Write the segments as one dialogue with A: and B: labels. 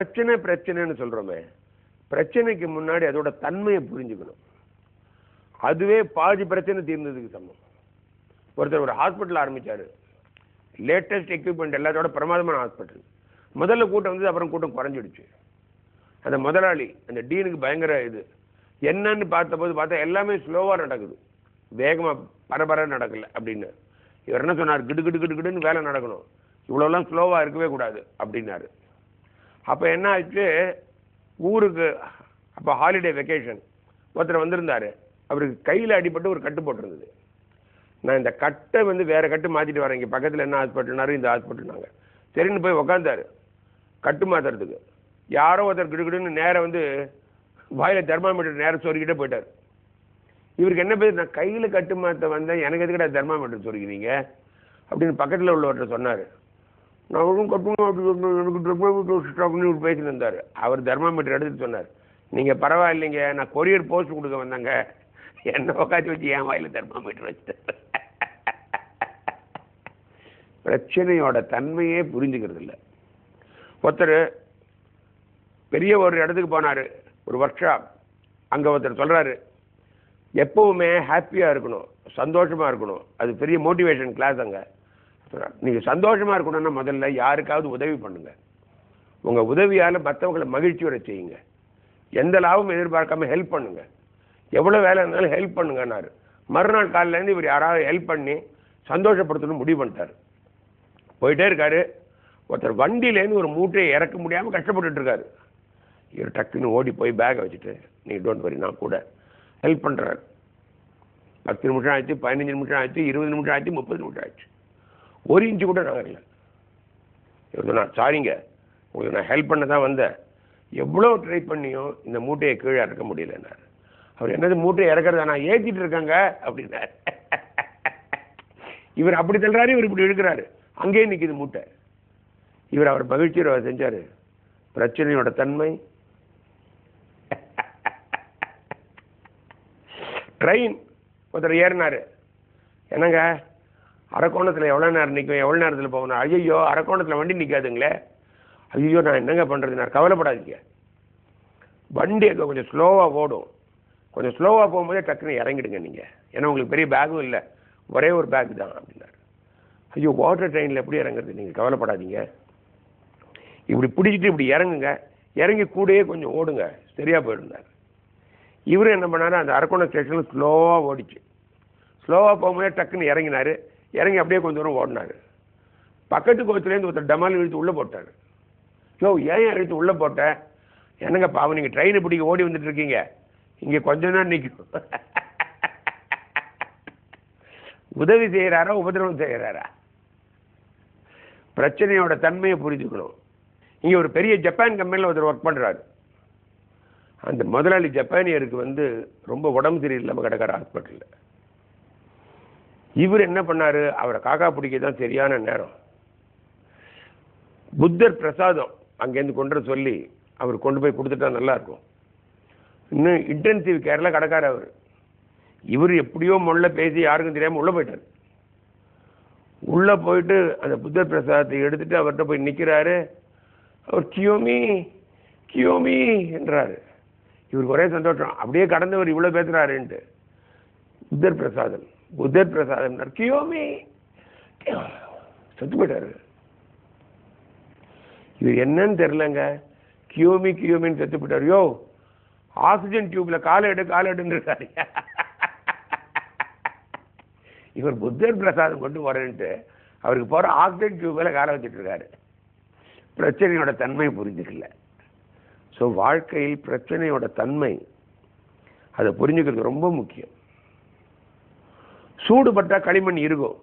A: பிரச்சனை பிரச்சனைன்னு சொல்கிறோமே பிரச்சனைக்கு முன்னாடி அதோட தன்மையை புரிஞ்சுக்கணும். அதுவே பாதி பிரச்சனை தீர்ந்ததுக்கு சமம். ஒருத்தர் ஒரு ஹாஸ்பிட்டல் ஆரம்பித்தார் லேட்டஸ்ட் எக்யூப்மெண்ட் எல்லாத்தோட பிரமாதமான ஹாஸ்பிட்டல் முதல்ல கூட்டம் வந்து அப்புறம் கூட்டம் குறைஞ்சிடுச்சு. அந்த முதலாளி அந்த டீனுக்கு பயங்கர இது. என்னன்னு பார்த்தபோது பார்த்தா எல்லாமே ஸ்லோவாக நடக்குது. வேகமாக பரபர நடக்கலை அப்படின்னு. இவர் என்ன சொன்னார்? கிடு கிடு கிடு கிடுன்னு வேலை நடக்கணும். இவ்வளோலாம் ஸ்லோவாக இருக்கவே கூடாது அப்படின்னாரு. அப்போ என்ன ஆச்சு ஊருக்கு அப்போ ஹாலிடே வெக்கேஷன் ஒருத்தர் வந்திருந்தாரு. அவருக்கு கையில் அடிபட்டு ஒரு கட்டு போட்டிருந்தது. நான் இந்த கட்டை வந்து வேறு கட்டு மாற்றிட்டு வரேன். இங்கே பக்கத்தில் என்ன ஹாஸ்பிட்டல்னாரு இந்த ஹாஸ்பிட்டல்னாங்க சரின்னு போய் உக்காந்தார் கட்டு மாற்றுறதுக்கு யாரோ ஒருத்தர் கிடுகிடுன்னு நேராக வந்து வாயில் தெர்மாமீட்டர் நேரம் சொருக்கிட்டே போயிட்டார். இவருக்கு என்ன பேர்? நான் கையில் கட்டு மாற்ற வந்தேன். எனக்கு எதுக்கடா தெர்மாமீட்டர் சொருக்கிறீங்க அப்படின்னு பக்கத்தில் உள்ளவர்கிட்ட சொன்னார். நான் கட்டுவோம் அப்படி சொன்னோம். எனக்கு தெர்மாமீட்டர் ஸ்டாப்னு இவர் பேசிட்டு இருந்தார் அவர் தர்மாமீட்டர் எடுத்துட்டு சொன்னார். நீங்கள் பரவாயில்லைங்க நான் கொரியர் போஸ்ட் கொடுக்க வந்தாங்க. என்ன உக்காச்சி வச்சு என் வாயில் தர்மாமீட்டர் வச்சுட்டேன் பிரச்சனையோட தன்மையே புரிஞ்சுக்கிறது இல்லை. ஒருத்தர் பெரிய ஒரு இடத்துக்கு போனார். ஒரு ஒர்க் ஷாப் அங்கே ஒருத்தர் சொல்கிறாரு எப்பவுமே ஹாப்பியாக இருக்கணும். சந்தோஷமாக இருக்கணும். அது பெரிய மோட்டிவேஷன் கிளாஸ் அங்கே. நீங்கள் சந்தோஷமாக இருக்கணும்னா முதல்ல யாருக்காவது உதவி பண்ணுங்கள் உங்கள் உதவியால் மற்றவங்களை மகிழ்ச்சி வர செய்யுங்க. எந்த லாபமும் எதிர்பார்க்காம ஹெல்ப் பண்ணுங்கள் எவ்வளோ வேலை இருந்தாலும் ஹெல்ப் பண்ணுங்கன்னாரு. மறுநாள் காலிலேருந்து இவர் யாராவது ஹெல்ப் பண்ணி சந்தோஷப்படுத்தணும் முடிவு பண்ணிட்டாரு. போயிட்டே இருக்காரு. ஒருத்தர் வண்டியிலேருந்து ஒரு மூட்டையை இறக்க முடியாமல் கஷ்டப்பட்டுட்டு இருக்காரு. இவர் டக்குன்னு ஓடி போய் பேக்கை வச்சுட்டு நீ டோன்ட் வரி நான் கூட ஹெல்ப் பண்ணுறாரு பத்து நிமிஷம் ஆயிடுச்சு பதினஞ்சு நிமிஷம் ஆயிடுச்சு இருபது நிமிஷம் ஆயிடுச்சு முப்பது நிமிஷம் ஆயிடுச்சு ஒரு இன்ச்சு கூட நகரல இவர் சாரிங்க. உங்களுக்கு நான் ஹெல்ப் பண்ண தான் வந்தேன். எவ்வளோ ட்ரை பண்ணியும் இந்த மூட்டையை கீழே இறக்க முடியலன்னாரு அவர் என்னது மூட்டையை இறக்கிறதா? நான் ஏற்றிட்டு இருக்கேங்க அப்படின்னாரு. இவர் அப்படி தள்ளுறாரு இவர் இப்படி இழுக்கிறாரு. அங்கேயே நிற்கிது மூட்டை. இவர் அவர் மகிழ்ச்சியாக அவர் செஞ்சார். பிரச்சனையோட தன்மை. ட்ரெயின் ஒருத்தர் ஏறினாரு. என்னங்க? அரக்கோணத்தில் எவ்வளோ நேரம் நிற்கும் எவ்வளோ நேரத்தில் போகணும்? ஐயோ அரக்கோணத்தில் வண்டி நிற்காதுங்களே ஐயோ நான் என்னங்க பண்ணுறது நான் கவலைப்படாதீங்க. வண்டி அங்கே கொஞ்சம் ஸ்லோவாக ஓடும். கொஞ்சம் ஸ்லோவாக போகும்போதே டக்குன்னு இறங்கிடுங்க நீங்கள் ஏன்னா உங்களுக்கு பெரிய பேக்கும் இல்லை. ஒரே ஒரு பேக் தான் அப்படின்னாரு. ஐயோ வாட்டர் ட்ரெயினில் எப்படி இறங்குறது? நீங்கள் கவலைப்படாதீங்க. இப்படி பிடிச்சிட்டு இப்படி இறங்குங்க. இறங்கி கூடயே கொஞ்சம் ஓடுங்க. சரியாக போயிருந்தார். இவரும் என்ன பண்ணாரு? அந்த அரக்கோணம் ஸ்டேஷனில் ஸ்லோவாக ஓடிச்சு. ஸ்லோவாக போகும்போதே டக்குன்னு இறங்கினார். இறங்கி அப்படியே கொஞ்சம் தூரம் ஓடினாரு பக்கத்து கோத்துலேருந்து ஒருத்தர் டமால் இழுத்து உள்ளே போட்டார் யோ ஏன் இழுத்து உள்ளே போட்டேன் என்னங்க பாவம் நீங்கள் ட்ரெயினை பிடிக்க ஓடி வந்துட்டு இருக்கீங்க. இங்கே கொஞ்சம் தான் நிற்கும் உதவி செய்கிறாரா உபதிரவம் செய்கிறாரா பிரச்சனையோட தன்மையை புரிஞ்சுக்கணும். இங்கே ஒரு பெரிய ஜப்பான் கம்பெனியில் ஒருத்தர் ஒர்க் பண்ணுறாரு அந்த முதலாளி ஜப்பானியருக்கு வந்து ரொம்ப உடம்பு சரியில்லாமல் கிடக்கிற ஹாஸ்பிட்டலில் இவர் என்ன பண்ணார்? அவரை காக்கா பிடிக்க தான் சரியான நேரம். புத்தர் பிரசாதம் அங்கேருந்து கொண்டு வர சொல்லி அவர் கொண்டு போய் கொடுத்துட்டா நல்லாயிருக்கும் இன்னும் இன்டென்சிவ் கேரில் கிடக்காரு அவர். இவர் எப்படியோ முள்ள பேசி யாருக்கும் தெரியாமல் உள்ளே போயிட்டார். உள்ளே போயிட்டு அந்த புத்தர் பிரசாதத்தை எடுத்துகிட்டு அவர்கிட்ட போய் நிற்கிறாரு அவர் கியோமி கியோமி என்றாரு. இவருக்கு ஒரே சந்தோஷம். அப்படியே கடந்தவர் இவ்வளோ பேசுகிறாருன்ட்டு புத்தர் பிரசாதம். புத்தர் பிரசாதம் கியோமி செத்து போயிட்டாரு. இது என்னன்னு தெரியலங்க. கியோமி கியோமின்னு செத்து போயிட்டாரு. யோ ஆக்சிஜன் டியூப்ல காலை எடு காலை எடுன்னு இருக்காரு. இவர் புத்தர் பிரசாதம் கொண்டு வரேன்ட்டு அவருக்கு போற ஆக்சிஜன் டியூப்ல காலை வச்சுட்டு இருக்காரு. பிரச்சனையோட தன்மை புரிஞ்சுக்கல. ஸோ வாழ்க்கையில் பிரச்சனையோட தன்மை அதை புரிஞ்சுக்கிறது ரொம்ப முக்கியம். சூடுபட்டால் களிமண் இருக்கும்.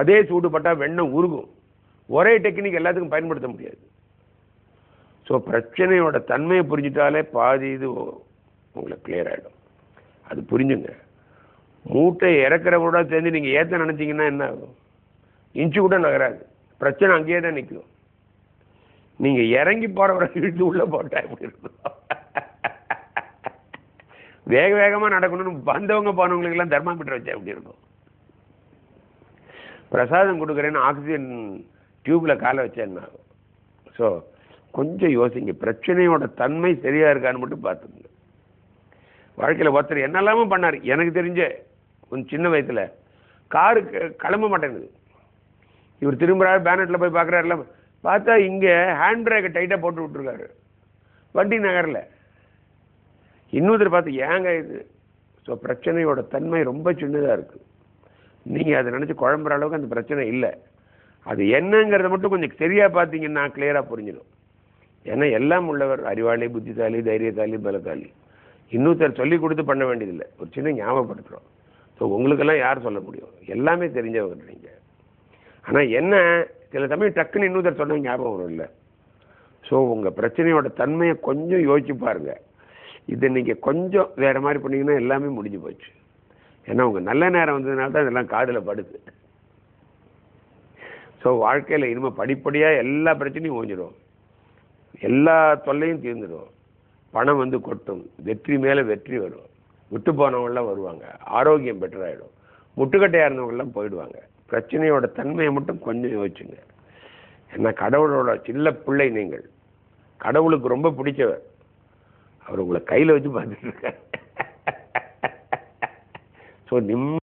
A: அதே சூடுபட்டால் வெண்ணம் உருகும். ஒரே டெக்னிக் எல்லாத்துக்கும் பயன்படுத்த முடியாது. ஸோ பிரச்சனையோட தன்மையை புரிஞ்சுட்டாலே பாதி இது உங்களுக்கு கிளியர் ஆகிடும் அது புரிஞ்சுங்க. மூட்டை இறக்குறவரோட சேர்ந்து நீங்கள் ஏற்ற நினச்சிங்கன்னா என்ன ஆகும்? இன்ச்சு கூட நகராது. பிரச்சனை அங்கேயே தான் நிற்கும். நீங்கள் இறங்கி போகிறவரை இழுத்து உள்ளே போட்டால் எப்படி இருக்கும்? வேக வேகமாக நடக்கணும்னு வந்தவங்க போனவங்களுக்கெல்லாம் தெர்மாமீட்டர் வச்சா எப்படி இருக்கும்? பிரசாதம் கொடுக்குறேன்னு ஆக்சிஜன் டியூப்பில் காலை வச்சேன்னா ஸோ கொஞ்சம் யோசிங்க. பிரச்சனையோட தன்மை சரியாக இருக்கான்னு மட்டும் பார்த்துங்க வாழ்க்கையில் ஒருத்தர் என்னெல்லாமோ பண்ணார். எனக்கு தெரிஞ்ச கொஞ்சம் சின்ன வயசில் காரு க- கிளம்ப மாட்டேங்குது. இவர் திரும்புகிறாரு பேனட்டில் போய் பார்க்குறாருல. பார்த்தா இங்கே ஹேண்ட் பிரேக்கை டைட்டாக போட்டு விட்ருக்காரு வண்டி நகரில். இன்னொருத்தர் பார்த்து ஏங்க இது? ஸோ பிரச்சனையோட தன்மை ரொம்ப சின்னதாக இருக்குது நீங்கள் அதை நினச்சி குழம்புற அளவுக்கு அந்த பிரச்சனை இல்லை. அது என்னங்கிறத மட்டும் கொஞ்சம் சரியாக பார்த்தீங்கன்னா கிளியராக புரிஞ்சிடும். ஏன்னா எல்லாம் உள்ளவர் அறிவாளி புத்திசாலி தைரியசாலி பலசாலி. இன்னொருத்தர் சொல்லி கொடுத்து பண்ண வேண்டியதில்லை. ஒரு சின்ன ஞாபகப்படுத்துகிறோம் ஸோ உங்களுக்கெல்லாம் யார் சொல்ல முடியும்? எல்லாமே தெரிஞ்சவங்க நீங்கள் ஆனால் என்ன? சில சமயம் டக்குன்னு இன்னொருத்தர் சொன்னால் ஞாபகம் வரும் இல்லை ஸோ உங்கள் பிரச்சனையோட தன்மையை கொஞ்சம் யோசிச்சு பாருங்கள் இதை நீங்கள் கொஞ்சம் வேறு மாதிரி பண்ணிங்கன்னா எல்லாமே முடிஞ்சு போச்சு. ஏன்னா உங்கள் நல்ல நேரம் வந்ததுனால தான் இதெல்லாம் காதில் படுது. ஸோ வாழ்க்கையில் இனிமேல் படிப்படியாக எல்லா பிரச்சனையும் ஓஞ்சிடும் எல்லா தொல்லையும் தீர்ந்துடும் பணம் வந்து கொட்டும். வெற்றி மேலே வெற்றி வரும். விட்டு போனவங்களாம் வருவாங்க. ஆரோக்கியம் பெட்டராகிடும் முட்டுக்கட்டையாக இருந்தவங்கெல்லாம் போயிடுவாங்க. பிரச்சனையோட தன்மையை மட்டும் கொஞ்சம் யோசிச்சுங்க. ஏன்னா கடவுளோட சில்ல பிள்ளை நீங்கள். கடவுளுக்கு ரொம்ப பிடிச்சவர். அவர் உங்களை கையில் வச்சு பார்த்துட்டு ஸோ நிம்ம